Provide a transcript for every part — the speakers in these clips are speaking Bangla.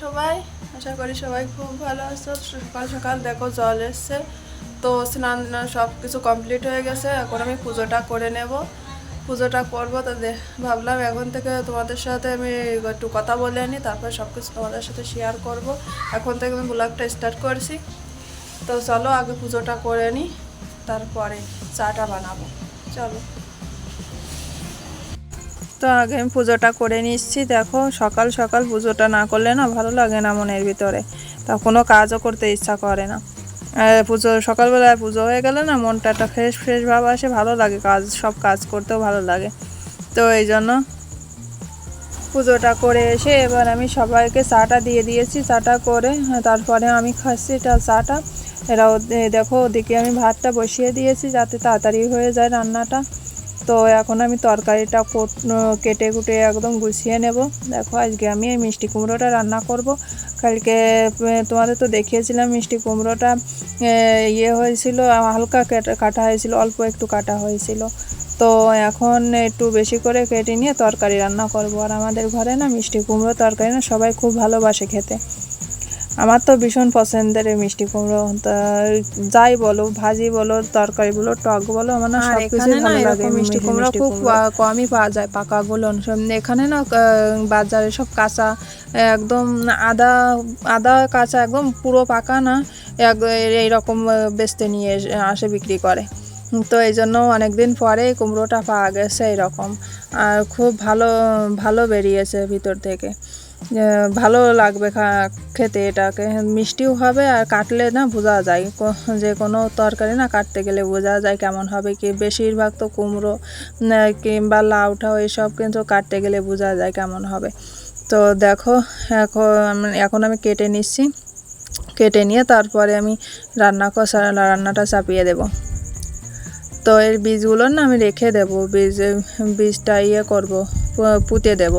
সবাই? আশা করি সবাই খুব ভালো আছো। সকাল সকাল দেখো জল এসছে। তো স্নান সব কিছু কমপ্লিট হয়ে গেছে। এখন আমি পুজোটা করে নেব। পুজোটা করব তো ভাবলাম এখন থেকে তোমাদের সাথে আমি একটু কথা বলে নিই তারপর সব কিছু তোমাদের সাথে শেয়ার করব। এখন থেকে আমি ব্লগটা স্টার্ট করছি। তো চলো আগে পুজোটা করে নিই তারপরে চাটা বানাবো। চলো। তো আগে আমি পুজোটা করে নিচ্ছি। দেখো, সকাল সকাল পুজোটা না করলে না ভালো লাগে না মনের ভিতরে। তা কোনো কাজও করতে ইচ্ছা করে না। পুজো, সকালবেলায় পুজো হয়ে গেলে না মনটা একটা ফ্রেশ ফ্রেশ ভাব আসে, ভালো লাগে কাজ, সব কাজ করতেও ভালো লাগে। তো এই জন্য পুজোটা করে এসে এবার আমি সবাইকে চাটা দিয়ে দিয়েছি, চাটা করে, তারপরে আমি খাচ্ছি এটা চাটা। এরা দেখো, ওদিকে আমি ভাতটা বসিয়ে দিয়েছি যাতে তাড়াতাড়ি হয়ে যায় রান্নাটা। তো এখন আমি তরকারিটা কোট- কেটে একদম গুছিয়ে নেব। দেখো, আজকে আমি এই মিষ্টি কুমড়োটা রান্না করব। কালকে তোমাদের তো দেখিয়েছিলাম মিষ্টি কুমড়োটা ইয়ে হয়েছিল, হালকা কাটা হয়েছিল, অল্প একটু কাটা হয়েছিল। তো এখন একটু বেশি করে কেটে নিয়ে তরকারি রান্না করব। আর আমাদের ঘরে না মিষ্টি কুমড়ো তরকারি না সবাই খুব ভালোবাসে খেতে। আমার তো ভীষণ পছন্দের এই মিষ্টি কুমড়ো। তা যাই বলো ভাজি বলো তরকারি বলো টক বলো আমার না সব ভালো লাগে মিষ্টি কুমড়ো। খুব কমই পাওয়া যায় পাকাগুলো এখানে না বাজারে সব কাঁচা একদম আদা আদা কাঁচা একদম পুরো পাকা না এইরকম বেচতে নিয়ে আসে বিক্রি করে। তো এই জন্য অনেকদিন পরে কুমড়োটা পাওয়া গেছে এরকম। আর খুব ভালো ভালো বেরিয়েছে ভিতর থেকে। ভালো লাগবে খেতে এটাকে। মিষ্টিও হবে আর কাটলে না বোঝা যায়। যে কোনো তরকারি না কাটতে গেলে বোঝা যায় কেমন হবে। কি বেশিরভাগ তো কুমড়ো কিংবা লাউটাও এসব কিন্তু কাটতে গেলে বোঝা যায় কেমন হবে। তো দেখো, এখন এখন আমি কেটে নিচ্ছি। কেটে নিয়ে তারপরে আমি রান্না রান্নাটা চাপিয়ে দেবো। তো এর বীজগুলো না আমি রেখে দেব, বীজ, বীজটা ইয়ে করব পুঁতে দেব।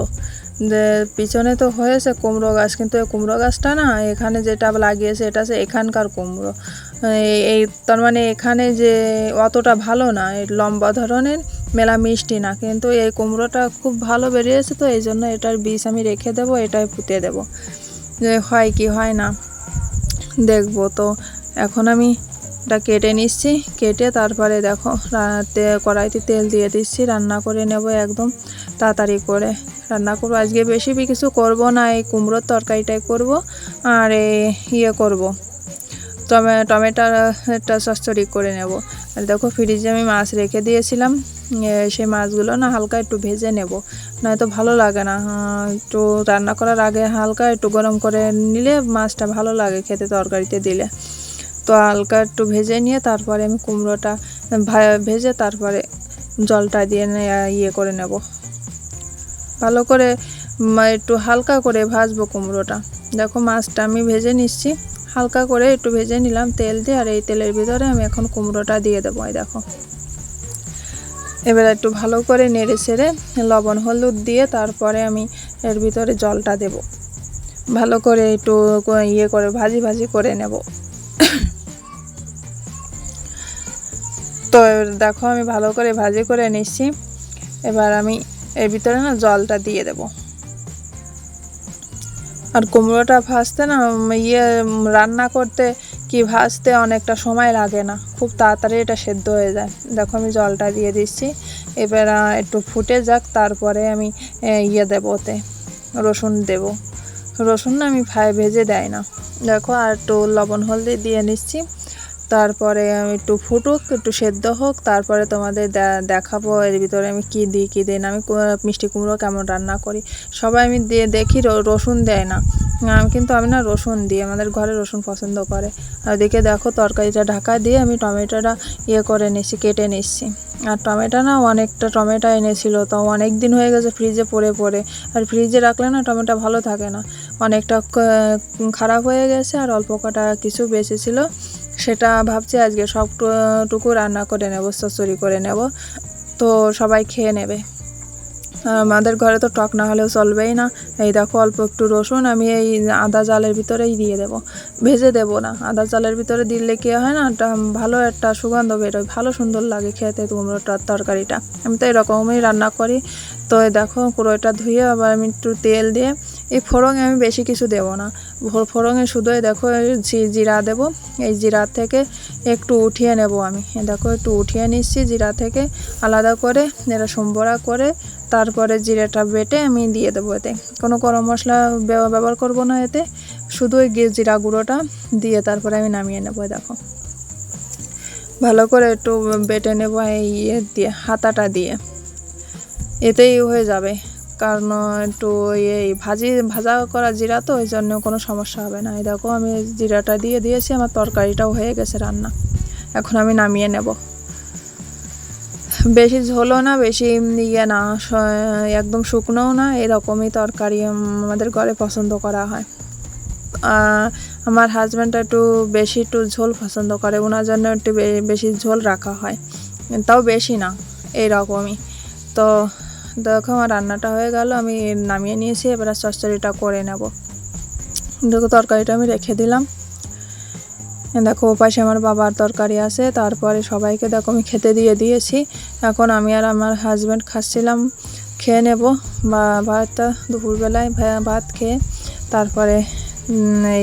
পিছনে তো হয়েছে কুমড়ো গাছ, কিন্তু এই কুমড়ো গাছটা না, এখানে যেটা লাগিয়েছে এটা সে এখানকার কুমড়ো। এই- তার মানে এখানে যে অতটা ভালো না লম্বা ধরনের, মেলা মিষ্টি না, কিন্তু এই কুমড়োটা খুব ভালো বেরিয়েছে তো, এই জন্য এটার বীজ আমি রেখে দেব, এটাই পুঁতে দেব। যে হয় কি হয় না, দেখব তো, এখন আমি এটা কেটে নিচ্ছি, কেটে তারপরে দেখো কড়াইতে তেল দিয়ে দিচ্ছি, রান্না করে নেব একদম তাড়াতাড়ি করে। রান্না করব, আজকে বেশি কিছু করব না, এই কুমড়োর তরকারিটাই করব আর ইয়ে করব। টমে টমেটোটা চচ্চড়ি করে নেব। দেখো ফ্রিজে আমি মাছ রেখে দিয়েছিলাম সেই মাছগুলো না হালকা একটু ভেজে নেব, নয়তো ভালো লাগে না। একটু রান্না করার আগে হালকা একটু গরম করে নিলে মাছটা ভালো লাগে খেতে তরকারিতে দিলে। তো হালকা একটু ভেজে নিয়ে তারপরে আমি কুমড়োটা ভেজে তারপরে জলটা দিয়ে ইয়ে করে নেব। ভালো করে একটু হালকা করে ভাজবো কুমড়োটা। দেখো মাছটা আমি ভেজে নিচ্ছি। হালকা করে একটু ভেজে নিলাম তেল দিয়ে আর এই তেলের ভিতরে আমি এখন কুমড়োটা দিয়ে দেবো, এই দেখো। এবার একটু ভালো করে নেড়ে ছেড়ে লবণ হলুদ দিয়ে তারপরে আমি এর ভিতরে জলটা দেব। ভালো করে একটু ইয়ে করে, ভাজি ভাজি করে নেব। তো দেখো আমি ভালো করে ভাজি করে নিচ্ছি। এবার আমি এর ভিতরে না জলটা দিয়ে দেব। আর কুমড়োটা ভাজতে না ইয়ে রান্না করতে কি ভাজতে অনেকটা সময় লাগে না। খুব তাড়াতাড়ি এটা সেদ্ধ হয়ে যায়। দেখো আমি জলটা দিয়ে দিচ্ছি। এবার একটু ফুটে যাক, তারপরে আমি ইয়ে দেবো ওতে, রসুন দেব। রসুন না আমি ফ্রাই ভেজে দেয় না। দেখো, আর একটু লবণ হলদি দিয়ে নিচ্ছি। তারপরে আমি একটু ফুটুক, একটু সেদ্ধ হোক, তারপরে তোমাদের দেখাবো এর ভিতরে আমি কি দিই, কী দিই না। আমি মিষ্টি কুমড়ো কেমন রান্না করি, সবাই আমি দিয়ে দেখি রসুন দেয় না। আমি কিন্তু আমি না রসুন দিই, আমাদের ঘরে রসুন পছন্দ করে। আর ওদিকে দেখো তরকারিটা ঢাকা দিয়ে আমি টমেটোটা ইয়ে করে নিচ্ছি কেটে নিচ্ছি আর টমেটো না অনেকটা টমেটো এনেছিল, তো অনেক দিন হয়ে গেছে ফ্রিজে পড়ে পড়ে। আর ফ্রিজে রাখলে না টমেটো ভালো থাকে না। অনেকটা খারাপ হয়ে গেছে আর অল্প কটা কিছু বেঁচে ছিল সেটা ভাবছি আজকে সব টুকু রান্না করে নেব চচ্চড়ি করে নেব। তো সবাই খেয়ে নেবে। আমাদের ঘরে তো টক না হলেও চলবেই না। এই দেখো অল্প একটু রসুন, আমি এই আদা জালের ভিতরেই দিয়ে দেবো। ভেজে দেব না। আদা জালের ভিতরে দিলে কি হয় না, একটা ভালো একটা সুগন্ধ বেরোয়। ভালো সুন্দর লাগে খেতে কুমড়োটার তরকারিটা। আমি তো এরকমই রান্না করি। তো দেখো কুড়োটা ধুয়ে আবার আমি একটু তেল দিয়ে, এই ফোড়ঙে আমি বেশি কিছু দেবো না। ফোড়ঙে শুধু দেখো জিরা দেব। এই জিরা থেকে একটু উঠিয়ে নেব আমি। দেখো একটু উঠিয়ে নিচ্ছি জিরা থেকে, আলাদা করে এটা সম্বরা করে তারপরে জিরাটা বেটে আমি দিয়ে দেবো এতে। কোনো গরম মশলা ব্যবহার করব না এতে। শুধু ওই জিরা গুঁড়োটা দিয়ে তারপরে আমি নামিয়ে নেব দেখো। ভালো করে একটু বেটে নেব এই ইয়ে দিয়ে, হাতাটা দিয়ে। এতেই হয়ে যাবে। কারণ একটু এই ভাজি, ভাজা করা জিরা তো ওই জন্য কোনো সমস্যা হবে না। এই দেখো আমি জিরাটা দিয়ে দিয়েছি, আমার তরকারিটাও হয়ে গেছে রান্না। এখন আমি নামিয়ে নেব। বেশি ঝোলও না, বেশি ইয়ে না একদম শুকনোও না, এরকমই তরকারি আমাদের ঘরে পছন্দ করা হয়। আমার হাজব্যান্ডটা একটু বেশি একটু ঝোল পছন্দ করে ওনার জন্য একটু বেশি ঝোল রাখা হয়। তাও বেশি না এইরকমই তো দেখো আমার রান্নাটা হয়ে গেল, আমি নামিয়ে নিয়েছি, এবার চচ্চড়িটা করে নেব। দেখো তরকারিটা আমি রেখে দিলাম। দেখো ও ওপাশে আমার বাবার তরকারি আছে, তারপরে সবাইকে দেখো আমি খেতে দিয়ে দিয়েছি। এখন আমি আর আমার হাজব্যান্ড খাচ্ছিলাম, খেয়ে নেব। বা ভাতটা দুপুরবেলায় ভাত খেয়ে তারপরে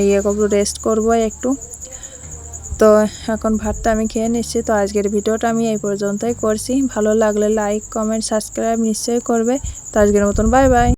ইয়ে করব রেস্ট করব একটু। তো এখন ভাতটা আমি খেয়ে নিচ্ছি। তো আজকের ভিডিওটা আমি এই পর্যন্তই করছি। ভালো লাগলে লাইক কমেন্ট সাবস্ক্রাইব নিশ্চয়ই করবে। তো আজকের মতন বাই বাই